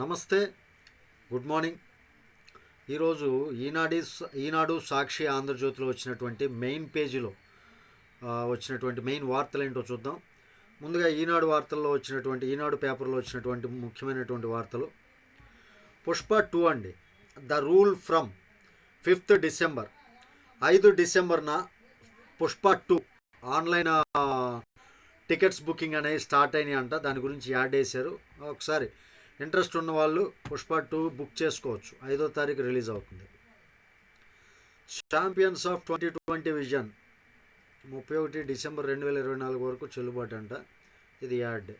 నమస్తే good morning. ఈరోజు ఈనాడి ఈనాడు సాక్షి ఆంధ్రజ్యోతిలో వచ్చినటువంటి మెయిన్ పేజీలో వచ్చినటువంటి మెయిన్ వార్తలు ఏంటో చూద్దాం. ముందుగా ఈనాడు వార్తల్లో వచ్చినటువంటి ఈనాడు పేపర్లో వచ్చినటువంటి ముఖ్యమైనటువంటి వార్తలు. పుష్ప టూ అండి. The rule from fifth December. ఐదు డిసెంబర్న Pushpa two online tickets booking అనేవి స్టార్ట్ అయినాయి అంట దాని గురించి యాడ్ వేశారు ఒకసారి ఇంట్రెస్ట్ ఉన్న వాళ్ళు పుష్ప టూ బుక్ చేసుకోవచ్చు. ఐదో తారీఖు రిలీజ్ అవుతుంది. Champions of twenty twenty vision ముప్పై ఒకటి డిసెంబర్ రెండు వేల ఇరవై నాలుగు వరకు చెల్లుబాటు అంట. ఇది యాడ్.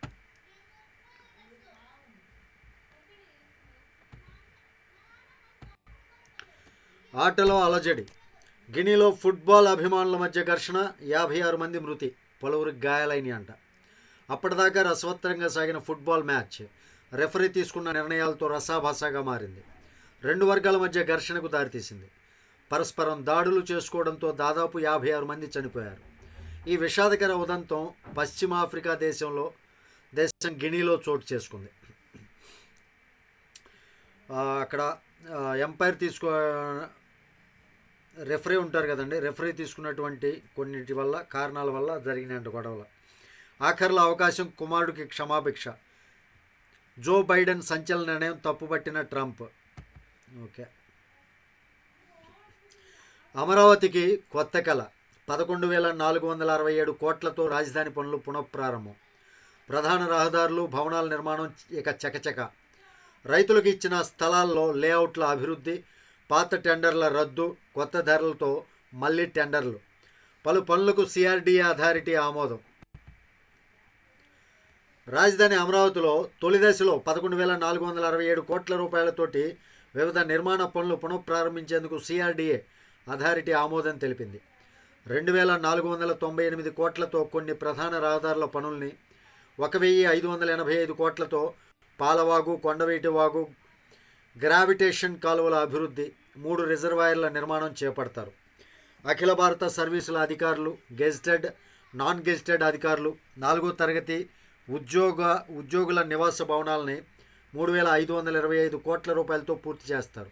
ఆటలో అలజడి. గినీలో ఫుట్బాల్ అభిమానుల మధ్య ఘర్షణ యాభై ఆరు మంది మృతి పలువురికి గాయాలైన అంట అప్పటిదాకా రసవత్తరంగా సాగిన ఫుట్బాల్ మ్యాచ్ రెఫరీ తీసుకున్న నిర్ణయాలతో రసాభాసాగా మారింది. రెండు వర్గాల మధ్య ఘర్షణకు దారితీసింది. పరస్పరం దాడులు చేసుకోవడంతో దాదాపు యాభై ఆరు మంది చనిపోయారు. ఈ విషాదకర ఉదంతం పశ్చిమ ఆఫ్రికా దేశంలో దేశం గినీలో చోటు చేసుకుంది. అక్కడ ఎంపైర్ తీసుకో రెఫరీ ఉంటారు కదండి రెఫరీ తీసుకున్నటువంటి కొన్నిటి వల్ల కారణాల వల్ల జరిగిన గొడవలు. ఆఖరిలో అవకాశం కుమారుడికి క్షమాభిక్ష. జో బైడెన్ సంచలన నిర్ణయం తప్పుపట్టిన ట్రంప్. ఓకే. అమరావతికి కొత్త కళ పదకొండు వేల నాలుగు వందల అరవై ఏడు కోట్లతో రాజధాని పనులు పునఃప్రారంభం. ప్రధాన రహదారులు భవనాల నిర్మాణం ఇక చకచక. రైతులకు ఇచ్చిన స్థలాల్లో లేఅవుట్ల అభివృద్ధి పాత టెండర్ల రద్దు కొత్త ధరలతో మళ్ళీ టెండర్లు. పలు పనులకు సిఆర్డీఏ అథారిటీ ఆమోదం. రాజధాని అమరావతిలో తొలి దశలో పదకొండు వేల నాలుగు వందల అరవై ఏడు కోట్ల రూపాయలతోటి వివిధ నిర్మాణ పనులు పునఃప్రారంభించేందుకు సిఆర్డీఏ అథారిటీ ఆమోదం తెలిపింది. రెండు వేల నాలుగు వందల తొంభై ఎనిమిది కోట్లతో కొన్ని ప్రధాన రహదారుల పనుల్ని ఒక వెయ్యి ఐదు వందల ఎనభై ఐదు కోట్లతో పాలవాగు కొండవీటి వాగు గ్రావిటేషన్ కాలువల అభివృద్ధి మూడు రిజర్వాయర్ల నిర్మాణం చేపడతారు. అఖిల భారత సర్వీసుల అధికారులు గెజిటెడ్ నాన్ గెజిటెడ్ అధికారులు నాలుగో తరగతి ఉద్యోగ ఉద్యోగుల నివాస భవనాలని మూడు వేల ఐదు వందల ఇరవై ఐదు కోట్ల రూపాయలతో పూర్తి చేస్తారు.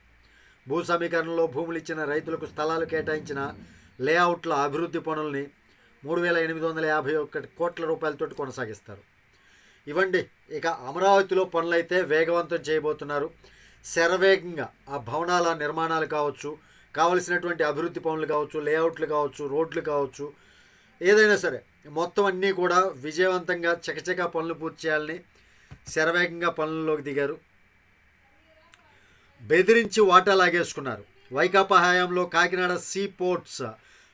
భూ సమీకరణలో భూములు ఇచ్చిన రైతులకు స్థలాలు కేటాయించిన లేఅవుట్ల అభివృద్ధి పనుల్ని మూడు వేల ఎనిమిది వందల యాభై ఒకటి కోట్ల రూపాయలతో కొనసాగిస్తారు. ఇవ్వండి ఇక అమరావతిలో పనులైతే వేగవంతం చేయబోతున్నారు. శరవేగంగా ఆ భవనాల నిర్మాణాలు కావచ్చు కావలసినటువంటి అభివృద్ధి పనులు కావచ్చు లేఅవుట్లు కావచ్చు రోడ్లు కావచ్చు ఏదైనా సరే మొత్తం అన్నీ కూడా విజయవంతంగా చకచకా పనులు పూర్తి చేయాలని శరవేగంగా పనుల్లోకి దిగారు. బెదిరించి వాటా లాగేసుకున్నారు. వైకాపా హయాంలో కాకినాడ సీ పోర్ట్స్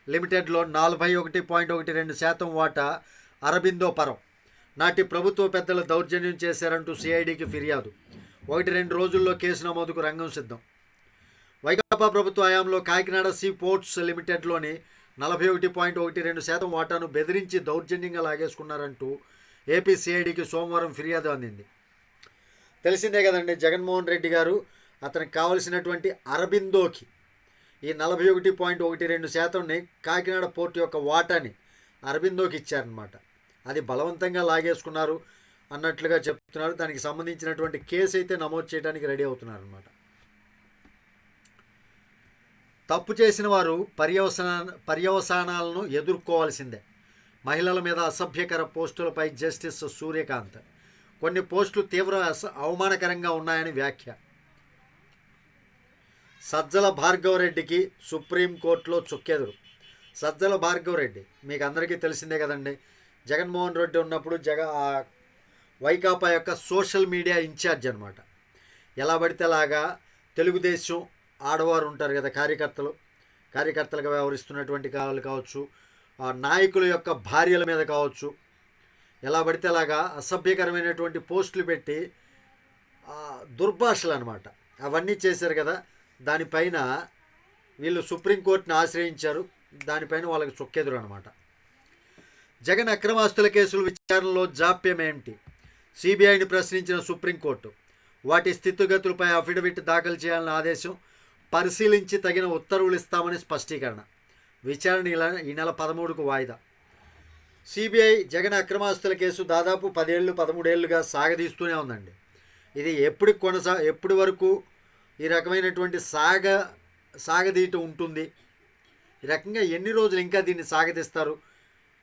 లిమిటెడ్లో నలభై ఒకటి పాయింట్ ఒకటి రెండు శాతం వాటా అరబిందో పరం. నాటి ప్రభుత్వ పెద్దలు దౌర్జన్యం చేశారంటూ సిఐడికి ఫిర్యాదు. ఒకటి రెండు రోజుల్లో కేసు నమోదుకు రంగం సిద్ధం. వైకాపా ప్రభుత్వ హయాంలో కాకినాడ సీ పోర్ట్స్ లిమిటెడ్లోని నలభై ఒకటి పాయింట్ ఒకటి రెండు శాతం వాటాను బెదిరించి దౌర్జన్యంగా లాగేసుకున్నారంటూ ఏపీ సిఐడికి సోమవారం ఫిర్యాదు అందింది. తెలిసిందే కదండి జగన్మోహన్ రెడ్డి గారు అతనికి కావలసినటువంటి అరబిందోకి ఈ నలభై ఒకటి పాయింట్ ఒకటి రెండు శాతంని కాకినాడ పోర్టు యొక్క వాటాని అరబిందోకి ఇచ్చారనమాట అది బలవంతంగా లాగేసుకున్నారు అన్నట్లుగా చెప్తున్నారు. దానికి సంబంధించినటువంటి కేసు అయితే నమోదు చేయడానికి రెడీ అవుతున్నారనమాట తప్పు చేసిన వారు పర్యవసన పర్యవసానాలను ఎదుర్కోవాల్సిందే. మహిళల మీద అసభ్యకర పోస్టులపై జస్టిస్ సూర్యకాంత్. కొన్ని పోస్టులు తీవ్ర అస- అవమానకరంగా ఉన్నాయని వ్యాఖ్య. సజ్జల భార్గవరెడ్డికి సుప్రీంకోర్టులో చుక్కెదురు. సజ్జల భార్గవరెడ్డి మీకు అందరికీ తెలిసిందే కదండి. జగన్మోహన్ రెడ్డి ఉన్నప్పుడు జగ వైకాపా యొక్క సోషల్ మీడియా ఇన్ఛార్జ్ అనమాట ఎలా పడితే అలాగా తెలుగుదేశం ఆడవారు ఉంటారు కదా కార్యకర్తలు. కార్యకర్తలుగా వ్యవహరిస్తున్నటువంటి వాళ్ళు కావచ్చు నాయకుల యొక్క భార్యల మీద కావచ్చు ఎలా పడితే అలాగా అసభ్యకరమైనటువంటి పోస్టులు పెట్టి దుర్భాషలు అనమాట అవన్నీ చేశారు కదా. దానిపైన వీళ్ళు సుప్రీంకోర్టుని ఆశ్రయించారు. దానిపైన వాళ్ళకి చొక్కెదురు అనమాట జగన్ అక్రమాస్తుల కేసుల విచారణలో జాప్యం ఏమిటి సిబిఐని ప్రశ్నించిన సుప్రీంకోర్టు వాటి స్థితిగతులపై అఫిడవిట్ దాఖలు చేయాలని ఆదేశం పరిశీలించి తగిన ఉత్తర్వులు ఇస్తామని స్పష్టీకరణ. విచారణ ఇలా ఈ నెల పదమూడుకు వాయిదా. సిబిఐ జగన్ అక్రమాస్తుల కేసు దాదాపు పదేళ్ళు పదమూడేళ్ళుగా సాగదీస్తూనే ఉందండి. ఇది ఎప్పుడు కొనసా ఎప్పటి వరకు ఈ రకమైనటువంటి సాగ సాగదీయటం ఉంటుంది? ఈ రకంగా ఎన్ని రోజులు ఇంకా దీన్ని సాగదీస్తారు?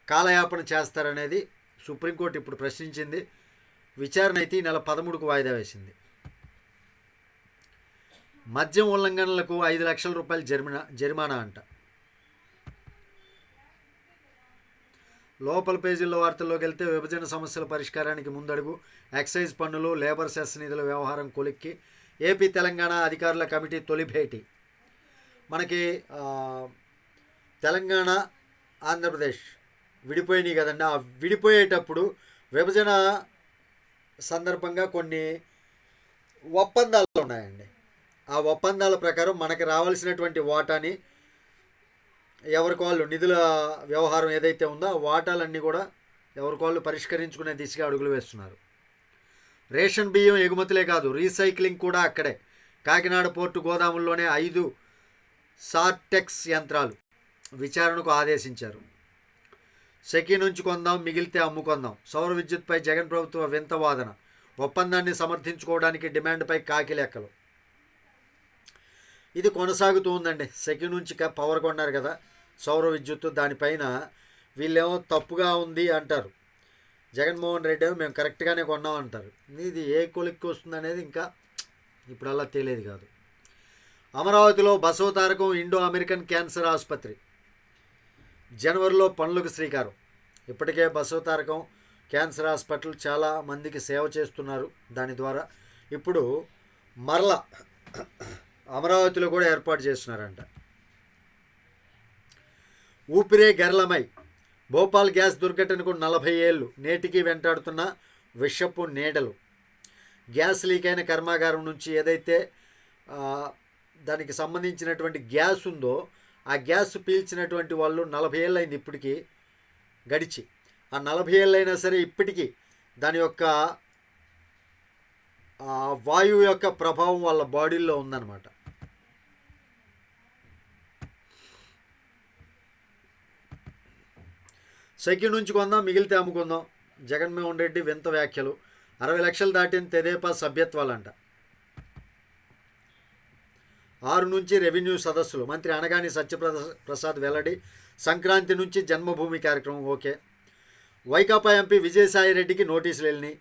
కాలయాపన చేస్తారనేది సుప్రీంకోర్టు ఇప్పుడు ప్రశ్నించింది. విచారణ అయితే ఈ నెల పదమూడుకు వాయిదా వేసింది. మద్యం ఉల్లంఘనలకు ఐదు లక్షల రూపాయలు జరిమానా జరిమానా అంట. లోపల పేజీల్లో వార్తల్లోకి వెళ్తే విభజన సమస్యల పరిష్కారానికి ముందడుగు ఎక్సైజ్ పన్నులు లేబర్ సెస్ నిధుల వ్యవహారం కొలిక్కి ఏపీ తెలంగాణ అధికారుల కమిటీ తొలి భేటీ. మనకి తెలంగాణ ఆంధ్రప్రదేశ్ విడిపోయినాయి కదండి. ఆ విడిపోయేటప్పుడు విభజన సందర్భంగా కొన్ని ఒప్పందాలు ఉన్నాయండి. ఆ ఒప్పందాల ప్రకారం మనకి రావాల్సినటువంటి వాటాని ఎవరికి వాళ్ళు నిధుల వ్యవహారం ఏదైతే ఉందో ఆ వాటాలన్నీ కూడా ఎవరికి వాళ్ళు పరిష్కరించుకునే దిశగా అడుగులు వేస్తున్నారు. రేషన్ బియ్యం ఎగుమతులే కాదు రీసైక్లింగ్ కూడా అక్కడే. కాకినాడ పోర్టు గోదాముల్లోనే ఐదు సార్టెక్స్ యంత్రాలు విచారణకు ఆదేశించారు. సెకీ నుంచి కొందాం మిగిలితే అమ్ముకుందాం. సౌర విద్యుత్పై జగన్ ప్రభుత్వ వింత వాదన. ఒప్పందాన్ని సమర్థించుకోవడానికి డిమాండ్పై కాకి లెక్కలు. ఇది కొనసాగుతూ ఉందండి. సెకీ నుంచి పవర్ కొన్నారు కదా సౌర విద్యుత్తు దానిపైన వీళ్ళేమో తప్పుగా ఉంది అంటారు. జగన్మోహన్ రెడ్డి ఏమో మేము కరెక్ట్గానే కొన్నాం అంటారు. ఇది ఏ కొలిక్కి వస్తుంది అనేది ఇంకా ఇప్పుడల్లా తెలియదు కాదు. అమరావతిలో Basava Tarakam Indo American cancer ఆసుపత్రి. జనవరిలో పనులకు శ్రీకారం. ఇప్పటికే బసవ తారకం క్యాన్సర్ హాస్పిటల్ చాలా మందికి సేవ చేస్తున్నారు దాని ద్వారా. ఇప్పుడు మరల అమరావతిలో కూడా ఏర్పాటు చేస్తున్నారంట. ఊపిరే గెరలమై. భోపాల్ గ్యాస్ దుర్ఘటనకు నలభై ఏళ్ళు. నేటికి వెంటాడుతున్న విషపు నీడలు. గ్యాస్ లీక్ అయిన కర్మాగారం నుంచి ఏదైతే దానికి సంబంధించినటువంటి గ్యాస్ ఉందో ఆ గ్యాస్ పీల్చినటువంటి వాళ్ళు నలభై ఏళ్ళు అయింది ఇప్పటికీ గడిచి. ఆ నలభై ఏళ్ళు అయినా సరే ఇప్పటికీ దాని యొక్క వాయువు యొక్క ప్రభావం వాళ్ళ బాడీల్లో ఉందన్నమాట. సెకండ్ నుంచి కొందాం మిగిలితే అమ్ముకుందాం. జగన్మోహన్ రెడ్డి వింత వ్యాఖ్యలు. అరవై లక్షలు దాటిన తెదేపా సభ్యత్వాలంట. ఆరు నుంచి రెవెన్యూ సదస్సులు. మంత్రి అనగాని సత్యప్రద ప్రసాద్ వెల్లడి సంక్రాంతి నుంచి జన్మభూమి కార్యక్రమం ఓకే. వైకాపా ఎంపీ విజయసాయి రెడ్డికి నోటీసులు వెళ్ళినాయి.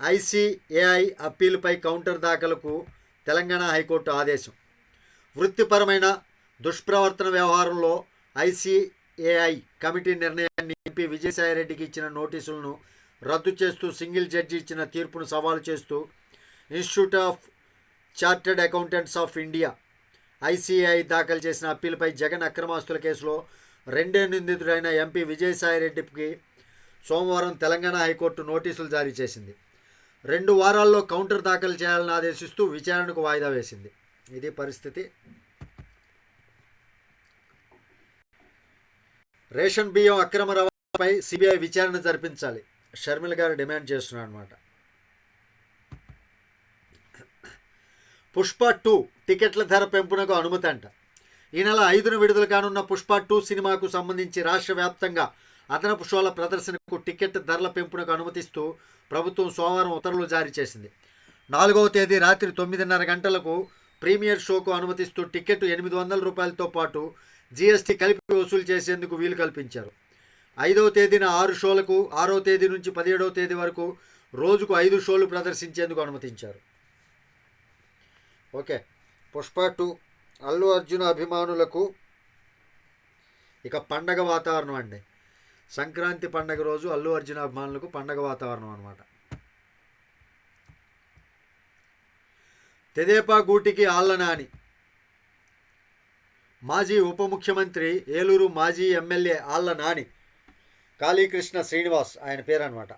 ఐసీఏఐ అప్పీలుపై కౌంటర్ దాఖలకు తెలంగాణ హైకోర్టు ఆదేశం. వృత్తిపరమైన దుష్ప్రవర్తన వ్యవహారంలో ఐసీఏఐ కమిటీ నిర్ణయాన్ని ఎంపీ విజయసాయిరెడ్డికి ఇచ్చిన నోటీసులను రద్దు చేస్తూ సింగిల్ జడ్జి ఇచ్చిన తీర్పును సవాలు చేస్తూ institute of chartered accountants of India ICI దాఖలు చేసిన అప్పీలపై జగన్ అక్రమాస్తుల కేసులో రెండే నిందితుడైన ఎంపీ విజయసాయిరెడ్డికి సోమవారం తెలంగాణ హైకోర్టు నోటీసులు జారీ చేసింది. రెండు వారాల్లో కౌంటర్ దాఖలు చేయాలని ఆదేశిస్తూ విచారణకు వాయిదా వేసింది. ఇది పరిస్థితి. రేషన్ బియ్యం అక్రమ రవాణాపై సిబిఐ విచారణ జరిపించాలి. షర్మిల గారు డిమాండ్ చేస్తున్నారు అనమాట పుష్ప టూ టికెట్ల ధర పెంపునకు అనుమతి అంట. ఈ నెల ఐదున విడుదల కానున్న పుష్ప టూ సినిమాకు సంబంధించి రాష్ట్ర వ్యాప్తంగా అదనపు షోల ప్రదర్శనకు టికెట్ ధరల పెంపునకు అనుమతిస్తూ ప్రభుత్వం సోమవారం ఉత్తర్వులు జారీ చేసింది. నాలుగవ తేదీ రాత్రి తొమ్మిదిన్నర గంటలకు ప్రీమియర్ షోకు అనుమతిస్తూ టికెట్ ఎనిమిది వందల రూపాయలతో పాటు జీఎస్టీ కలిపి వసూలు చేసేందుకు వీలు కల్పించారు. ఐదవ తేదీన ఆరు షోలకు ఆరో తేదీ నుంచి పదిహేడవ తేదీ వరకు రోజుకు ఐదు షోలు ప్రదర్శించేందుకు అనుమతించారు. ఓకే. పుష్ప టూ. అల్లు అర్జున్ అభిమానులకు ఇక పండగ వాతావరణం అండి. సంక్రాంతి పండగ రోజు అల్లు అర్జున్ అభిమానులకు పండగ వాతావరణం అనమాట తెదేపా గూటికి ఆళ్ళనాని మాజీ ఉప ముఖ్యమంత్రి ఏలూరు మాజీ ఎమ్మెల్యే ఆళ్ళ నాని. కాళీకృష్ణ శ్రీనివాస్ ఆయన పేరు అనమాట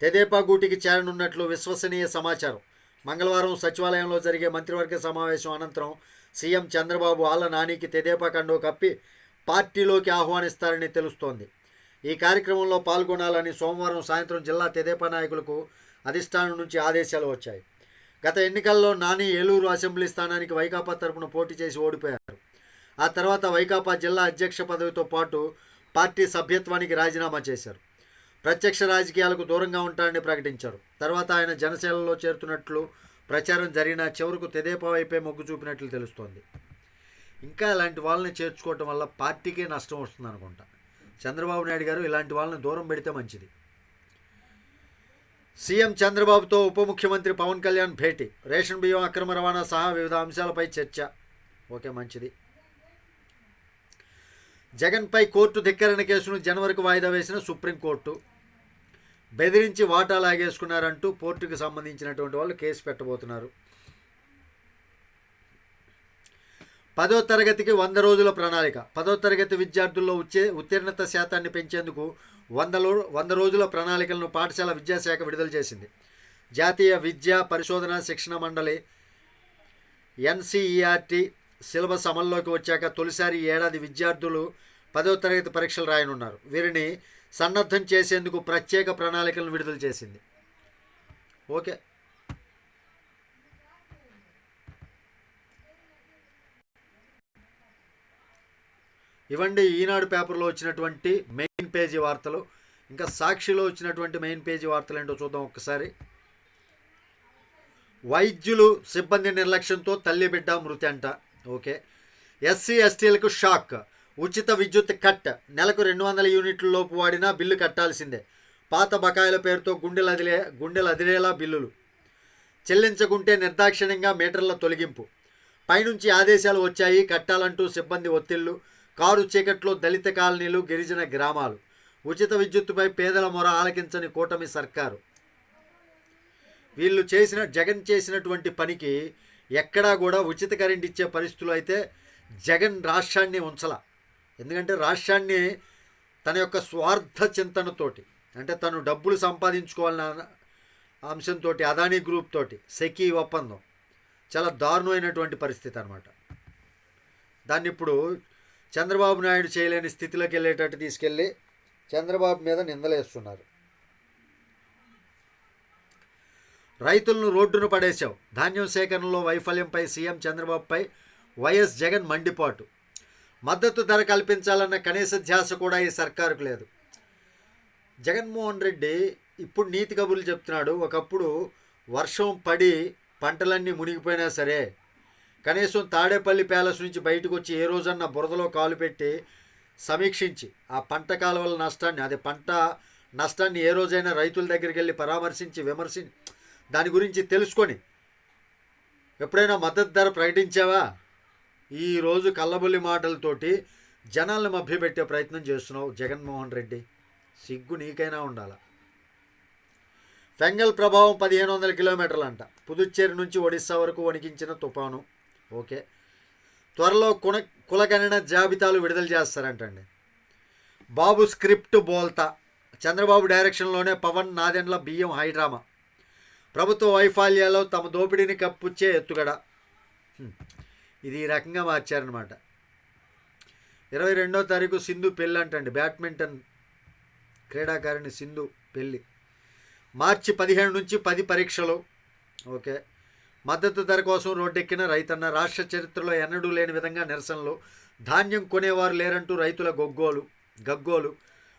తెదేపా గూటికి చేరనున్నట్లు విశ్వసనీయ సమాచారం. మంగళవారం సచివాలయంలో జరిగే మంత్రివర్గ సమావేశం అనంతరం సీఎం చంద్రబాబు ఆళ్ళ నానికి తెదేపా కండో కప్పి పార్టీలోకి ఆహ్వానిస్తారని తెలుస్తోంది. ఈ కార్యక్రమంలో పాల్గొనాలని సోమవారం సాయంత్రం జిల్లా తెదేపా నాయకులకు అధిష్టానం నుంచి ఆదేశాలు వచ్చాయి. గత ఎన్నికల్లో నాని ఏలూరు అసెంబ్లీ స్థానానికి వైకాపా తరపున పోటీ చేసి ఓడిపోయారు. ఆ తర్వాత వైకాపా జిల్లా అధ్యక్ష పదవితో పాటు పార్టీ సభ్యత్వానికి రాజీనామా చేశారు. ప్రత్యక్ష రాజకీయాలకు దూరంగా ఉంటారని ప్రకటించారు. తర్వాత ఆయన జనసేనలో చేరుతున్నట్లు ప్రచారం జరిగిన చివరకు తెదేపా వైపే మొగ్గు చూపినట్లు తెలుస్తోంది. ఇంకా ఇలాంటి వాళ్ళని చేర్చుకోవటం వల్ల పార్టీకే నష్టం వస్తుంది అనుకుంటా చంద్రబాబు నాయుడు గారు ఇలాంటి వాళ్ళని దూరం పెడితే మంచిది. సీఎం చంద్రబాబుతో ఉప ముఖ్యమంత్రి పవన్ కళ్యాణ్ భేటీ. రేషన్ బియ్యం అక్రమ రవాణా సహా వివిధ అంశాలపై చర్చ. ఓకే మంచిది. జగన్పై కోర్టు ధిక్కరణ కేసును జనవరికి వాయిదా వేసిన సుప్రీంకోర్టు. బెదిరించి వాటా లాగేసుకున్నారంటూ పోర్టుకు సంబంధించినటువంటి వాళ్ళు కేసు పెట్టబోతున్నారు. పదో తరగతికి వంద రోజుల ప్రణాళిక. పదో తరగతి విద్యార్థుల్లో ఉచ్చే ఉత్తీర్ణత శాతాన్ని పెంచేందుకు వందలో వంద రోజుల ప్రణాళికలను పాఠశాల విద్యాశాఖ విడుదల చేసింది. జాతీయ విద్యా పరిశోధన శిక్షణ మండలి ఎన్సీఈఆర్టీ సిలబస్ అమల్లోకి వచ్చాక తొలిసారి ఏడాది విద్యార్థులు పదవ తరగతి పరీక్షలు రాయనున్నారు. వీరిని సన్నద్ధం చేసేందుకు ప్రత్యేక ప్రణాళికలను విడుదల చేసింది. ఓకే. ఇవ్వండి ఈనాడు పేపర్లో వచ్చినటువంటి మెయిన్ పేజీ వార్తలు ఇంకా సాక్షిలో వచ్చినటువంటి మెయిన్ పేజీ వార్తలు ఏంటో చూద్దాం ఒక్కసారి. వైద్యులు సిబ్బంది నిర్లక్ష్యంతో తల్లి బిడ్డ మృతి అంట. ఓకే. ఎస్సీ ఎస్టీలకు షాక్. ఉచిత విద్యుత్ కట్. నెలకు రెండు వందల యూనిట్ల లోపు వాడినా బిల్లు కట్టాల్సిందే. పాత బకాయిల పేరుతో గుండెలు అదిలే గుండెలు అదిలేలా బిల్లులు. చెల్లించకుంటే నిర్దాక్షిణ్యంగా మీటర్ల తొలగింపు. పైనుంచి ఆదేశాలు వచ్చాయి కట్టాలంటూ సిబ్బంది ఒత్తిళ్ళు. కారు చీకట్లో దళిత కాలనీలు గిరిజన గ్రామాలు. ఉచిత విద్యుత్తుపై పేదల మొర ఆలకించని కూటమి సర్కారు. వీళ్ళు చేసిన జగన్ చేసినటువంటి పనికి ఎక్కడా కూడా ఉచిత కరెంట్ ఇచ్చే పరిస్థితులు అయితే జగన్ రాష్ట్రాన్ని ఉంచల. ఎందుకంటే రాష్ట్రాన్ని తన యొక్క స్వార్థ చింతనతోటి అంటే తను డబ్బులు సంపాదించుకోవాలన్న అంశంతో అదానీ గ్రూప్ తోటి సెకీ ఒప్పందం చాలా దారుణమైనటువంటి పరిస్థితి అనమాట దాన్ని ఇప్పుడు చంద్రబాబు నాయుడు చేయలేని స్థితిలోకి వెళ్ళేటట్టు తీసుకెళ్ళి చంద్రబాబు మీద నిందలేస్తున్నారు. రైతులను రోడ్డును పడేశావు. ధాన్యం సేకరణలో వైఫల్యంపై సీఎం చంద్రబాబుపై వైఎస్ జగన్ మండిపాటు. మద్దతు ధర కల్పించాలన్న కనీస ధ్యాస కూడా ఈ సర్కారుకు లేదు. జగన్మోహన్ రెడ్డి ఇప్పుడు నీతి కబుర్లు చెప్తున్నాడు. ఒకప్పుడు వర్షం పడి పంటలన్నీ మునిగిపోయినా సరే కనీసం తాడేపల్లి ప్యాలెస్ నుంచి బయటకు వచ్చి ఏ రోజన్నా బురదలో కాలు పెట్టి సమీక్షించి ఆ పంట కాలువల నష్టాన్ని అది పంట నష్టాన్ని ఏ రోజైనా రైతుల దగ్గరికి వెళ్ళి పరామర్శించి విమర్శించి దాని గురించి తెలుసుకొని ఎప్పుడైనా మద్దతు ధర ప్రకటించావా? ఈరోజు కళ్ళబుల్లి మాటలతోటి జనాలను మభ్యపెట్టే ప్రయత్నం చేస్తున్నావు జగన్మోహన్ రెడ్డి. సిగ్గు నీకైనా ఉండాల? ఫెంగల్ ప్రభావం పదిహేను వందల కిలోమీటర్లంట. పుదుచ్చేరి నుంచి ఒడిస్సా వరకు వణికించిన తుఫాను ఓకే. త్వరలో కుల కులగణన జాబితాలు విడుదల చేస్తారంటండి. బాబు స్క్రిప్ట్ బోల్తా. చంద్రబాబు డైరెక్షన్లోనే పవన్ నాదెండ్ల బియ్యం హైడ్రామా. ప్రభుత్వ వైఫల్యాల్లో తమ దోపిడీని కప్పుచ్చే ఎత్తుగడ. ఇది ఈ రకంగా మార్చారనమాట. ఇరవై రెండో తారీఖు సింధు పెళ్ళి అంటండి బ్యాడ్మింటన్ క్రీడాకారిణి సింధు పెళ్ళి. మార్చి పదిహేను నుంచి పది పరీక్షలు. ఓకే. మద్దతు ధర కోసం రోడ్డెక్కిన రైతన్న రాష్ట్ర చరిత్రలో ఎన్నడూ లేని విధంగా నిరసనలు. ధాన్యం కొనేవారు లేరంటూ రైతుల గొగ్గోలు గగ్గోలు.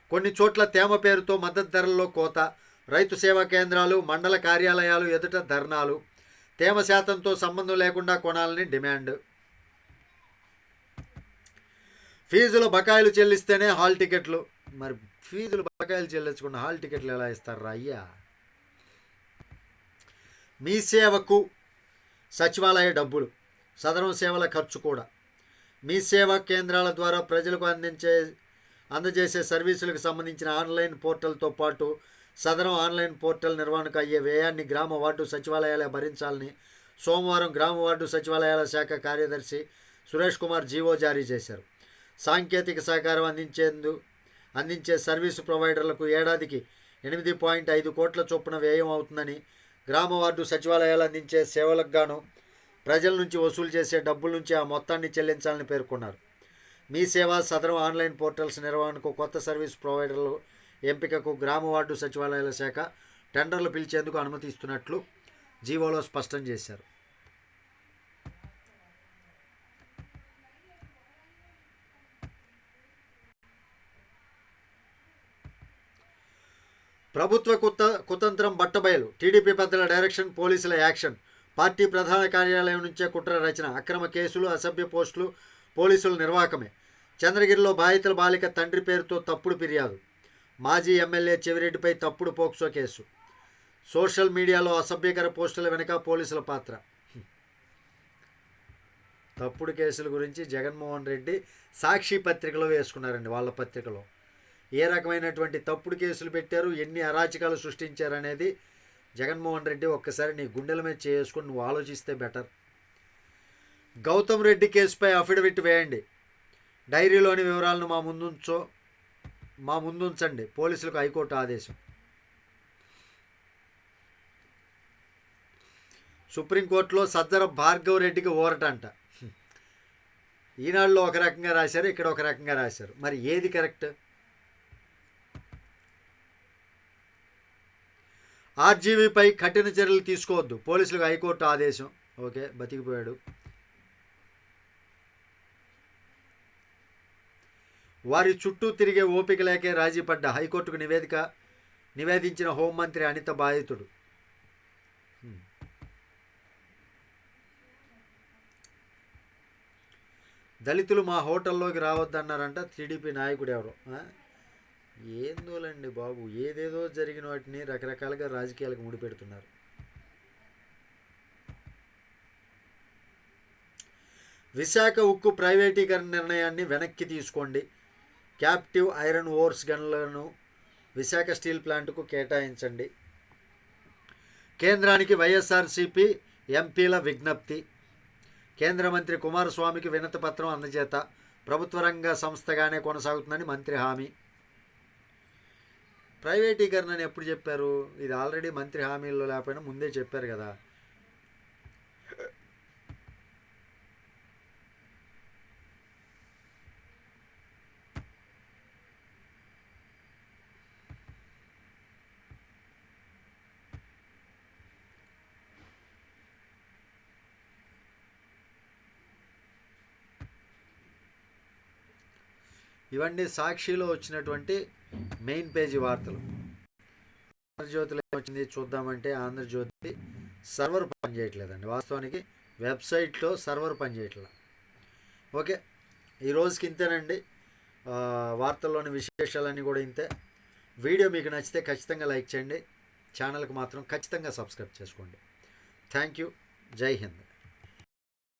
కొన్ని చోట్ల తేమ పేరుతో మద్దతు ధరల్లో కోత రైతు సేవా కేంద్రాలు మండల కార్యాలయాలు ఎదుట ధర్నాలు. తేమ శాతంతో సంబంధం లేకుండా కొనాలని డిమాండ్. ఫీజుల బకాయిలు చెల్లిస్తేనే హాల్ టికెట్లు. మరి ఫీజులు బకాయిలు చెల్లించకుండా హాల్ టికెట్లు ఎలా ఇస్తారా అయ్యా? మీ సేవకు సచివాలయ డబ్బులు సదరం సేవల ఖర్చు కూడా. మీ సేవా కేంద్రాల ద్వారా ప్రజలకు అందించే అందజేసే సర్వీసులకు సంబంధించిన ఆన్లైన్ పోర్టల్తో పాటు సదరం ఆన్లైన్ పోర్టల్ నిర్వహణకు అయ్యే వ్యయాన్ని గ్రామ వార్డు సచివాలయాలే భరించాలని సోమవారం గ్రామ వార్డు సచివాలయాల శాఖ కార్యదర్శి సురేష్ కుమార్ జీవో జారీ చేశారు. సాంకేతిక సహకారం అందించేందు అందించే సర్వీసు ప్రొవైడర్లకు ఏడాదికి ఎనిమిది పాయింట్ ఐదు కోట్ల చొప్పున వ్యయం అవుతుందని గ్రామ వార్డు సచివాలయాలు అందించే సేవలకు గాను ప్రజల నుంచి వసూలు చేసే డబ్బుల నుంచి ఆ మొత్తాన్ని చెల్లించాలని పేర్కొన్నారు. మీ సేవ సదరం ఆన్లైన్ పోర్టల్స్ నిర్వహణకు కొత్త సర్వీస్ ప్రొవైడర్లు ఎంపికకు గ్రామ వార్డు సచివాలయాల శాఖ టెండర్లు పిలిచేందుకు అనుమతి ఇస్తున్నట్లు జీవోలో స్పష్టం చేశారు. ప్రభుత్వ కుత కుతంత్రం బట్టబయలు టీడీపీ పెద్దల డైరెక్షన్ పోలీసుల యాక్షన్ పార్టీ ప్రధాన కార్యాలయం నుంచే కుట్ర రచన అక్రమ కేసులు అసభ్య పోస్టులు పోలీసుల నిర్వాహకమే. చంద్రగిరిలో బాధితుల బాలిక తండ్రి పేరుతో తప్పుడు ఫిర్యాదు. మాజీ ఎమ్మెల్యే చెవిరెడ్డిపై తప్పుడు పోక్సో కేసు. సోషల్ మీడియాలో అసభ్యకర పోస్టుల వెనుక పోలీసుల పాత్ర. తప్పుడు కేసుల గురించి జగన్మోహన్ రెడ్డి సాక్షి పత్రికలో వేసుకున్నారండి వాళ్ళ పత్రికలో. ఏ రకమైనటువంటి తప్పుడు కేసులు పెట్టారు ఎన్ని అరాచకాలు సృష్టించారనేది జగన్మోహన్ రెడ్డి ఒక్కసారి నీ గుండెల మీద చేసుకుని నువ్వు ఆలోచిస్తే బెటర్. గౌతమ్ రెడ్డి కేసుపై అఫిడవిట్ వేయండి. డైరీలోని వివరాలను మా ముందుంచో మా ముందుంచండి. పోలీసులకు హైకోర్టు ఆదేశం. సుప్రీంకోర్టులో సజ్జర భార్గవ్ రెడ్డికి ఓరటంట ఈనాడులో ఒక రకంగా రాశారు ఇక్కడ ఒక రకంగా రాశారు. మరి ఏది కరెక్ట్? ఆర్జీవీపై కఠిన చర్యలు తీసుకోవద్దు. పోలీసులకు హైకోర్టు ఆదేశం. ఓకే బతికిపోయాడు. వారి చుట్టూ తిరిగే ఓపిక లేకే రాజీ పడ్డ హైకోర్టుకు నివేదిక నివేదించిన హోంమంత్రి అనిత బాధితుడు. దళితులు మా హోటల్లోకి రావద్దన్నారంట టీడీపీ నాయకుడు ఎవరు ఏందోలండి బాబు? ఏదేదో జరిగిన వాటిని రకరకాలుగా రాజకీయాలకు ముడిపెడుతున్నారు విశాఖ ఉక్కు ప్రైవేటీకరణ నిర్ణయాన్ని వెనక్కి తీసుకోండి. క్యాప్టివ్ ఐరన్ ఓర్స్ గన్లను విశాఖ స్టీల్ ప్లాంట్కు కేటాయించండి. కేంద్రానికి వైఎస్ఆర్సీపీ ఎంపీల విజ్ఞప్తి. కేంద్ర మంత్రి కుమారస్వామికి వినతి పత్రం అందజేత. ప్రభుత్వ రంగ సంస్థగానే కొనసాగుతుందని మంత్రి హామీ. ప్రైవేటీకరణ అని ఎప్పుడు చెప్పారు? ఇది ఆల్రెడీ మంత్రి హామీల్లో లేకపోయినా ముందే చెప్పారు కదా. ఇవన్నీ సాక్షిలో వచ్చినటువంటి మెయిన్ పేజీ వార్తలు. ఆంధ్రజ్యోతిలో వచ్చింది చూద్దామంటే ఆంధ్రజ్యోతి సర్వర్ పనిచేయట్లేదండి వాస్తవానికి వెబ్సైట్లో సర్వర్ పనిచేయట్లేదు ఓకే ఈరోజుకి ఇంతేనండి. వార్తల్లోని విశేషాలన్నీ కూడా ఇంతే. వీడియో మీకు నచ్చితే ఖచ్చితంగా లైక్ చేయండి. ఛానల్కి మాత్రం ఖచ్చితంగా సబ్స్క్రైబ్ చేసుకోండి. Thank you. జై హింద్.